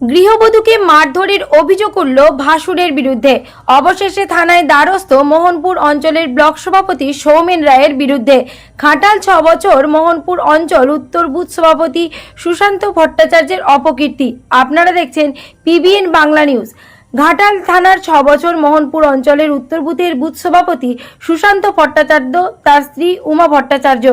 গৃহবধূকে মারধরের অভিযোগ উঠল ভাসুরের বিরুদ্ধে। অবশেষে থানায় দ্বারস্থ মোহনপুর অঞ্চলের ব্লক সভাপতি সৌমেন রায়ের বিরুদ্ধে। খাটাল ছ বছর মোহনপুর অঞ্চল উত্তর বুথ সভাপতি সুশান্ত ভট্টাচার্যের অপকীর্তি। আপনারা দেখছেন পিবিএন বাংলা নিউজ। ঘাটাল থানার ছ বছর মোহনপুর অঞ্চলের উত্তর বুথের বুথ সভাপতি সুশান্ত ভট্টাচার্য, তার স্ত্রী উমা ভট্টাচার্য।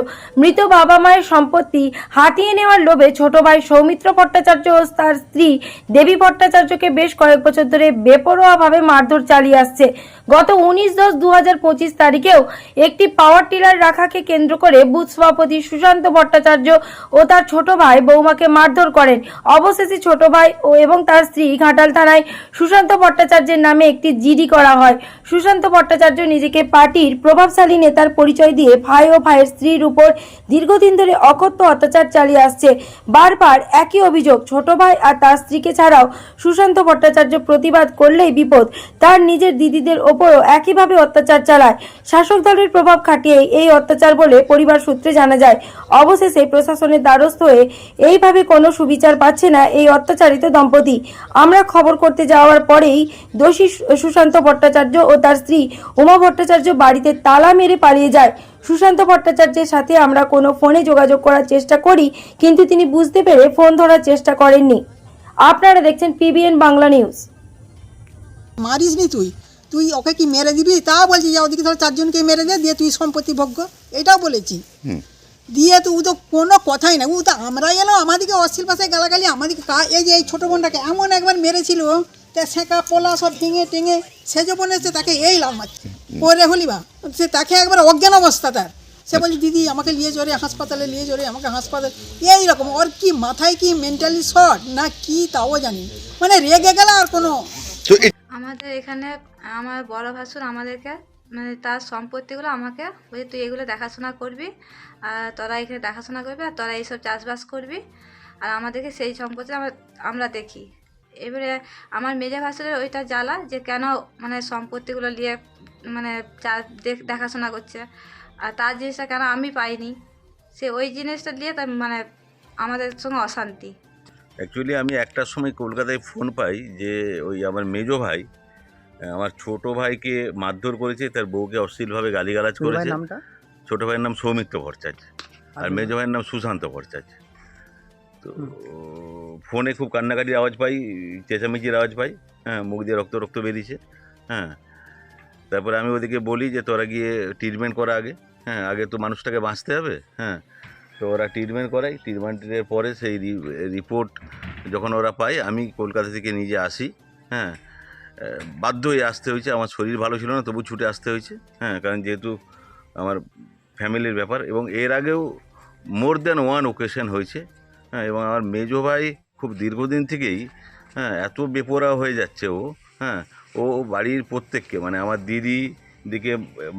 মৃত বাবা মায়ের সম্পত্তি হাতিয়ে নেওয়ার লোভে ছোট ভাই সৌমিত্র ভট্টাচার্য ও তার স্ত্রী দেবী ভট্টাচার্যকে বেশ কয়েক বছর ধরে বেপরোয়াভাবে মারধর চালিয়ে আসছে। গত উনিশ দশ দু হাজার পঁচিশ তারিখেও একটি পাওয়ার টিলার রাখাকে কেন্দ্র করে বুথ সভাপতি সুশান্ত ভট্টাচার্য ও তার ছোট ভাই বৌমাকে মারধর করেন। অবশেষে ছোট ভাই ও এবং তার স্ত্রী ঘাটাল থানায় সুশান্ত ভট্টাচার্যের নামে একটি জিডি করা হয়। সুশান্ত ভট্টাচার্য নিজেকে পার্টির প্রভাবশালী নেতার পরিচয় দিয়ে ভাই ও ভাইয়ের স্ত্রীর উপর দীর্ঘদিন ধরে অকথ্য অত্যাচার চালিয়ে আসছে। বারবার একই অভিযোগ, ছোট ভাই আর তার স্ত্রীকে ছাড়াও সুশান্ত ভট্টাচার্য প্রতিবাদ করলেই বিপদ। তার নিজের দিদিদের ওপরও একইভাবে অত্যাচার চালায়। শাসক দলের প্রভাব খাটিয়ে এই অত্যাচার বলে পরিবার সূত্রে জানা যায়, অবশেষে প্রশাসনের দ্বারস্থ হয়ে এইভাবে কোনো সুবিচার পাচ্ছে না এই অত্যাচারিত দম্পতি। আমরা খবর করতে যাওয়ার পরেই দোষী সু- সুশান্ত ভট্টাচার্য ও তার স্ত্রী উমা ভট্টাচার্য বাড়িতে তালা মেরে পালিয়ে যায়। সুশান্ত ভট্টাচার্যের সাথে আমরা কোনো ফোনে যোগাযোগ করার চেষ্টা করি কিন্তু তিনি বুঝতে পেরে ফোন ধরার চেষ্টা করেননি। আপনারা দেখছেন পিবিএন বাংলা নিউজ। মারিস নি তুই? তুই ওকে কি মেরে দিবি? তা বলছি যে ওদিকে ধর চারজনকে মেরে দে দিয়ে তুই সম্পত্তি ভোগ্য এটাও বলেছি। দিয়ে তো ও তো কোনো কথাই না। ও তো আমরা এলো আমাদেরকে অশ্লীল ভাষায় গালাগালি আমাদেরকে কা- এই যে এই ছোটো বোনটাকে এমন একবার মেরেছিল তা সেঁকা পোলা সব ভেঙে টেঙে সে যখন এসে তাকে এই লাভ মারছে। পরে হলি বা সে তাকে একবার অজ্ঞান অবস্থা তার। সে বলছে দিদি আমাকে নিয়ে চলে হাসপাতালে নিয়ে চলে আমাকে হাসপাতাল। এই রকম ওর কি মাথায় কি মেন্টালি শর্ট না কি তাও জানি মানে রেগে গেলে আর কোনো। আমাদের এখানে আমার বড় ভাসুর আমাদেরকে মানে তার সম্পত্তিগুলো আমাকে বলছে তুই এগুলো দেখাশোনা করবি আর তোরা এখানে দেখাশোনা করবি আর তোরা এইসব চাষবাস করবি। আর আমাদেরকে সেই সম্পত্তি আমরা আমরা দেখি। এবারে আমার মেজে ভাসুরের ওইটা জ্বালা যে কেন মানে সম্পত্তিগুলো নিয়ে মানে দেখাশোনা করছে। আর তার জিনিসটা কেন আমি পাইনি? সে ওই জিনিসটা নিয়ে তার মানে আমাদের সঙ্গে অশান্তি। অ্যাকচুয়ালি আমি একটার সময় কলকাতায় ফোন পাই যে ওই আমার মেজো ভাই আমার ছোট ভাইকে মারধর করেছে তার বউকে অশ্লীলভাবে গালিগালাজ করেছে। ছোট ভাইয়ের নাম সৌমিত্র ভট্টাচার্য। আর মেজো ভাইয়ের নাম সুশান্ত ভট্টাচার্য। তো ফোনে খুব কান্নাকাটির আওয়াজ পাই চেঁচামেচির আওয়াজ পাই হ্যাঁ মুখ দিয়ে রক্ত রক্ত বেরিয়েছে হ্যাঁ। তারপরে আমি ওদেরকে বলি যে তোরা গিয়ে ট্রিটমেন্ট করা আগে হ্যাঁ আগে তো মানুষটাকে বাঁচতে হবে হ্যাঁ। তো ওরা ট্রিটমেন্ট করাই ট্রিটমেন্টের পরে সেই রিপোর্ট যখন ওরা পায় আমি কলকাতা থেকে নিজে আসি হ্যাঁ। বাধ্য হয়ে আসতে হয়েছে আমার শরীর ভালো ছিল না তবু ছুটে আসতে হয়েছে হ্যাঁ কারণ যেহেতু আমার ফ্যামিলির ব্যাপার এবং এর আগেও মোর দ্যান ওয়ান ওকেশন হয়েছে হ্যাঁ এবং আমার মেজো ভাই খুব দীর্ঘদিন থেকেই হ্যাঁ এত বেপরা হয়ে যাচ্ছে ও হ্যাঁ ও বাড়ির প্রত্যেককে মানে আমার দিদি দিকে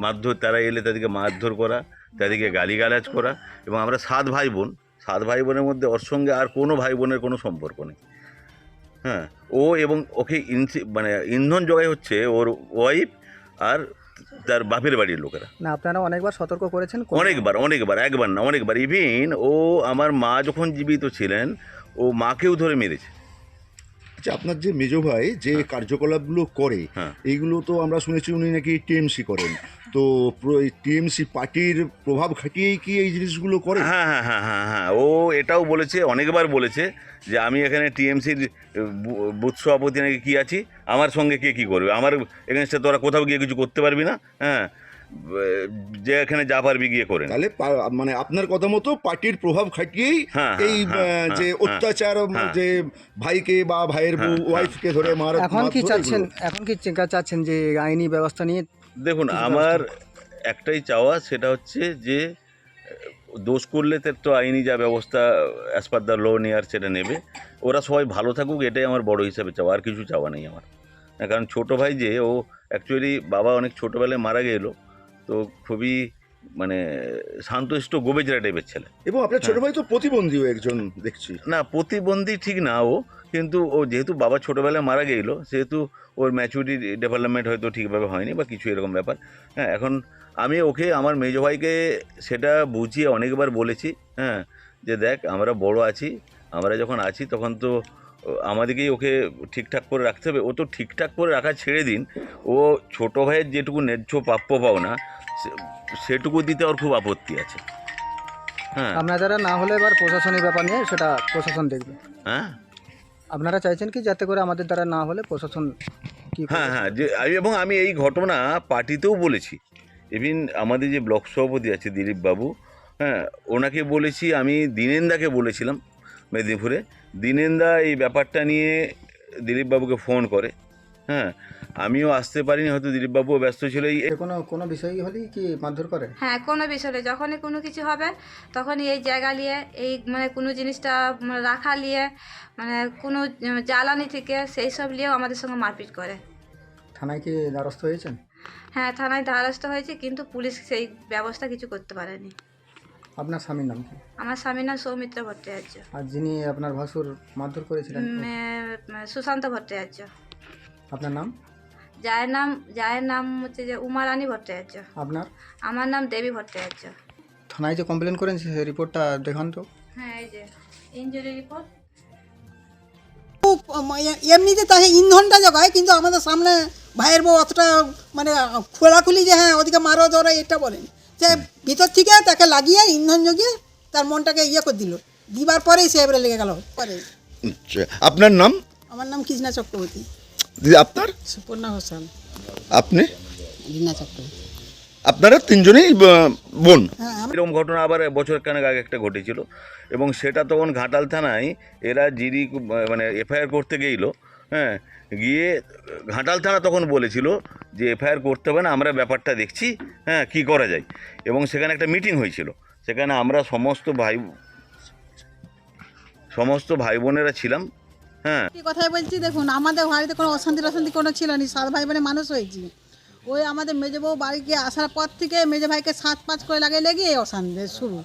মারধর, তারা এলে তাদেরকে মারধর করা, তাদেরকে গালিগালাজ করা, এবং আমরা সাত ভাই বোন সাত ভাই বোনের মধ্যে ওর সঙ্গে আর কোনো ভাই বোনের কোনো সম্পর্ক নেই। হ্যাঁ ও এবং ওকে ইনসি মানে ইন্ধন জোগায় হচ্ছে ওর ওয়াইফ আর তার বাপের বাড়ির লোকেরা। না আপনারা অনেকবার সতর্ক করেছেন অনেকবার অনেকবার একবার না অনেকবার। ইভিন ও আমার মা যখন জীবিত ছিলেন ও মাকেও ধরে মেরেছে। আচ্ছা আপনার যে মেজ ভাই যে কার্যকলাপগুলো করে হ্যাঁ। এইগুলো তো আমরা শুনেছি উনি নাকি টিএমসি করেন। তো টিএমসি পার্টির প্রভাব খাটিয়েই কি এই জিনিসগুলো করে? হ্যাঁ হ্যাঁ হ্যাঁ হ্যাঁ হ্যাঁ। ও এটাও বলেছে অনেকবার বলেছে যে আমি এখানে টিএমসির বুথ সভাপতি নাকি কী আছি আমার সঙ্গে কে কী করবে? আমার এখানে এগেনস্টে তোরা কোথাও গিয়ে কিছু করতে পারবি না হ্যাঁ? যে এখানে যা পারবি গিয়ে করে। তাহলে মানে আপনার কথা মতো পার্টির প্রভাব খাটিয়েই হ্যাঁ, হ্যাঁ, এই হ্যাঁ, যে অত্যাচার। যে ভাইকে বা ভাইয়ের বউ ওয়াইফকে ধরে মার এখন কি চাচ্ছেন? এখন কি চা- চাচ্ছেন যে আইনি ব্যবস্থা নিয়ে দেখুন আমার একটাই চাওয়া সেটা হচ্ছে যে দোষ করলে তার তো আইনি যা ব্যবস্থা অ্যাজ পার দ্য ল নেয়ার সেটা নেবে। ওরা সবাই ভালো থাকুক এটাই আমার বড় হিসাবে চাওয়া আর কিছু চাওয়া নেই আমার। কারণ ছোটো ভাই যে ও অ্যাকচুয়ালি বাবা অনেক ছোটোবেলায় মারা গেলো তো খুবই মানে শান্তশিষ্ট গোবেজরা টাইপের ছেলে। এবং আপনার ছোট ভাই তো প্রতিবন্ধীও একজন দেখছি। না প্রতিবন্ধী ঠিক না ও কিন্তু ও যেহেতু বাবা ছোটোবেলায় মারা গেলো সেহেতু ওর ম্যাচুরিটি ডেভেলপমেন্ট হয়তো ঠিকভাবে হয়নি বা কিছু এরকম ব্যাপার। হ্যাঁ এখন আমি ওকে আমার মেজো ভাইকে সেটা বুঝিয়ে অনেকবার বলেছি হ্যাঁ যে দেখ আমরা বড় আছি আমরা যখন আছি তখন তো আমাদেরকেই ওকে ঠিকঠাক করে রাখতে হবে। ও তো ঠিকঠাক করে রাখা ছেড়ে দিন ও ছোটো ভাইয়ের যেটুকু ন্যায্য প্রাপ্য পাওনা সে- সেটুকু দিতে ওর খুব আপত্তি আছে। হ্যাঁ। আপনার দ্বারা না হলে এবার প্রশাসনিক ব্যাপার নিয়ে সেটা প্রশাসন দেখবে। হ্যাঁ? আপনারা চাইছেন কি যাতে করে আমাদের দ্বারা না হলে প্রশাসন কি হ্যাঁ হ্যাঁ যে এবং আমি এই ঘটনা পার্টিতেও বলেছি। ইভিন আমাদের যে ব্লক সভাপতি আছে দিলীপ বাবু হ্যাঁ ওনাকে বলেছি আমি দিনেন্দাকে বলেছিলাম মেদিনীপুরে। দিনেন্দা এই ব্যাপারটা নিয়ে দিলীপ বাবুকে ফোন করে। হ্যাঁ আমিও আসতে পারিনি হয়তো দিলীপ বাবুও ব্যস্ত ছিল। এই কোনো কোনো বিষয় হলেই কি মারধর করে? হ্যাঁ কোনো বিষয়ে যখনই কোনো কিছু হবে তখনই এই জায়গা নিয়ে এই মানে কোনো জিনিসটা মানে রাখা নিয়ে মানে কোনো জ্বালানি থেকে সেই সব নিয়েও আমাদের সঙ্গে মারপিট করে। থানায় কি দ্বারস্থ হয়েছেন? হ্যাঁ থানায় দ্বারস্থ হয়েছে কিন্তু পুলিশ সেই ব্যবস্থা কিছু করতে পারেনি। আপনার স্বামীর নাম কি? আমার স্বামীর নাম সৌমিত্র ভট্টাচার্য। আর যিনি আপনার ভাসুর মারধর করেছিলেন? সুশান্ত ভট্টাচার্য। আপনার নাম? যায়ের নাম যায়ের নাম হচ্ছে যে উমারানী ভট্টাচার্য। আপনার? আমার নাম দেবী ভট্টাচার্য। থানায় যে কমপ্লেন করেন সেই রিপোর্টটা দেখান তো। হ্যাঁ এই যে ইঞ্জুরি রিপোর্ট এমনিতে তাকে ইন্ধনটা জোগায় কিন্তু আমাদের সামনে ভাইয়ের বউ অতটা মানে খোলাখুলি যে হ্যাঁ ওদিকে মারো ধরো এটা বলেন। যে ভিতর থেকে তাকে লাগিয়ে ইন্ধন জগিয়ে তার মনটাকে ইয়ে করে দিল। দিবার পরেই সে এবারে লেগে গেল। পরে। আচ্ছা, আপনার নাম? আমার নাম কৃষ্ণা চক্রবর্তী। আপনার? সুপর্ণা হোসেন আপনি? রীনা চক্রবর্তী। আপনারা তিনজনেই বোন? হ্যাঁ এরকম ঘটনা আবার বছর খানেক আগে একটা ঘটেছিল। এবং সেটা তখন ঘাটাল থানায় এরা জিডি মানে এফআইআর করতে গেছিল হ্যাঁ গিয়ে ঘাটাল থানা তখন বলেছিল যে এফআইআর করতে হবে না আমরা ব্যাপারটা দেখছি হ্যাঁ কি করা যায়। এবং সেখানে একটা মিটিং হয়েছিল। সেখানে আমরা সমস্ত ভাই সমস্ত ভাই বোনেরা ছিলাম। হ্যাঁ। কথাই বলছি, দেখুন, আমাদের বাড়িতে কোনো অশান্তি অশান্তি কোনো ছিল না, সাত ভাই বোনে মানুষ হয়েছি। ওই আমাদের মেজে বউ বাড়ি গিয়ে আসার পর থেকে মেজে ভাইকে সাত পাঁচ করে লাগে লেগে অশান্তি, শুরু।